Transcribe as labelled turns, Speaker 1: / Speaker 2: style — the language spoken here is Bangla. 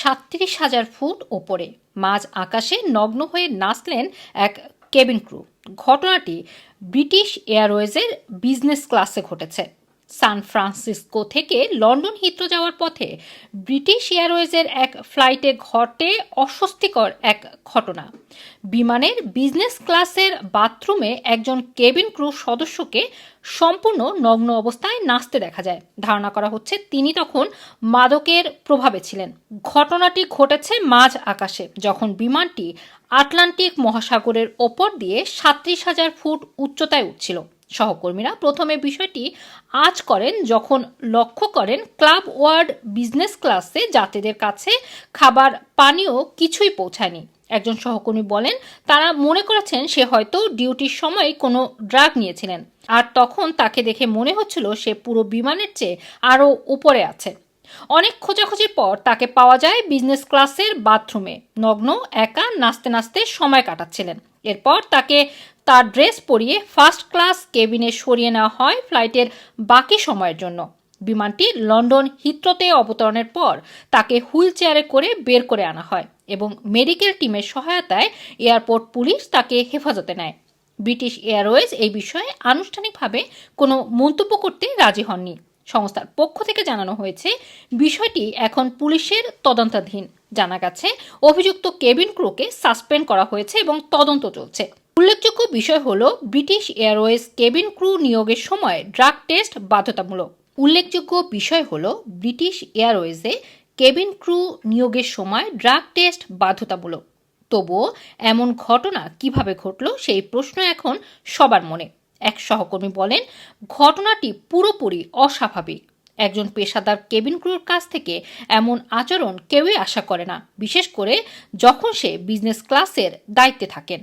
Speaker 1: সাতত্রিশ হাজার ফুট ওপরে। মাঝ আকাশে নগ্ন হয়ে নাচলেন এক কেবিন ক্রু। ঘটনাটি ব্রিটিশ এয়ারওয়েজের বিজনেস ক্লাসে ঘটেছে। সান ফ্রান্সিসকো থেকে লন্ডন হিথ্রো যাওয়ার পথে ব্রিটিশ এয়ারওয়েজের এক ফ্লাইটে ঘটে অস্বস্তিকর এক ঘটনা। বিমানের বিজনেস ক্লাসের বাথরুমে একজন কেবিন ক্রু সদস্যকে সম্পূর্ণ নগ্ন অবস্থায় নাচতে দেখা যায়। ধারণা করা হচ্ছে তিনি তখন মাদকের প্রভাবে ছিলেন। ঘটনাটি ঘটেছে মাঝ আকাশে, যখন বিমানটি আটলান্টিক মহাসাগরের ওপর দিয়ে সাত্রিশ হাজার ফুট উচ্চতায় উঠছিল। সহকর্মীরা প্রথমে বিষয়টি আজ করেন, যখন লক্ষ্য করেন ক্লাব ওয়ার্ড বিজনেস ক্লাসে যাত্রীদের কাছে খাবার, পানীয় কিছুই পৌঁছায়নি। একজন সহকর্মী বলেন, তারা মনে করেছেন সে হয়তো ডিউটির সময় কোনো ড্রাগ নিয়েছিলেন। আর তখন তাকে দেখে মনে হচ্ছিল সে পুরো বিমানের চেয়ে আরও উপরে আছে। অনেক খোঁজাখুঁজির পর তাকে পাওয়া যায় বিজনেস ক্লাসের বাথরুমে। নগ্ন, একা নাচতে নাচতে সময় কাটাচ্ছিলেন। এরপর তাকে তার ড্রেস পরিয়ে ফার্স্ট ক্লাস কেবিনে সরিয়ে নেওয়া হয় ফ্লাইটের বাকি সময়ের জন্য। বিমানটি লন্ডন হিথ্রোতে অবতরণের পর তাকে হুইল চেয়ারে করে বের করে আনা হয় এবং মেডিকেল টিমের সহায়তায় এয়ারপোর্ট পুলিশ তাকে হেফাজতে নেয়। ব্রিটিশ এয়ারওয়েজ এই বিষয়ে আনুষ্ঠানিকভাবে কোনো মন্তব্য করতে রাজি হননি। সংস্থার পক্ষ থেকে জানানো হয়েছে, বিষয়টি এখন পুলিশের তদন্তাধীন। জানা গেছে, অভিযুক্ত কেবিন ক্রুকে সাসপেন্ড করা হয়েছে এবং তদন্ত চলছে। উল্লেখযোগ্য বিষয় হল, ব্রিটিশ এয়ারওয়েজ কেবিন ক্রু নিয়োগের সময় ড্রাগ টেস্ট বাধ্যতামূলক। উল্লেখযোগ্য বিষয় হল, ব্রিটিশ এয়ারওয়েজে কেবিন ক্রু নিয়োগের সময় ড্রাগ টেস্ট বাধ্যতামূলক। তবুও এমন ঘটনা কীভাবে ঘটল সেই প্রশ্ন এখন সবার মনে। এক সহকর্মী বলেন, ঘটনাটি পুরোপুরি অস্বাভাবিক। একজন পেশাদার কেবিন ক্রুর কাছ থেকে এমন আচরণ কেউই আশা করে না, বিশেষ করে যখন সে বিজনেস ক্লাসের দায়িত্বে থাকেন।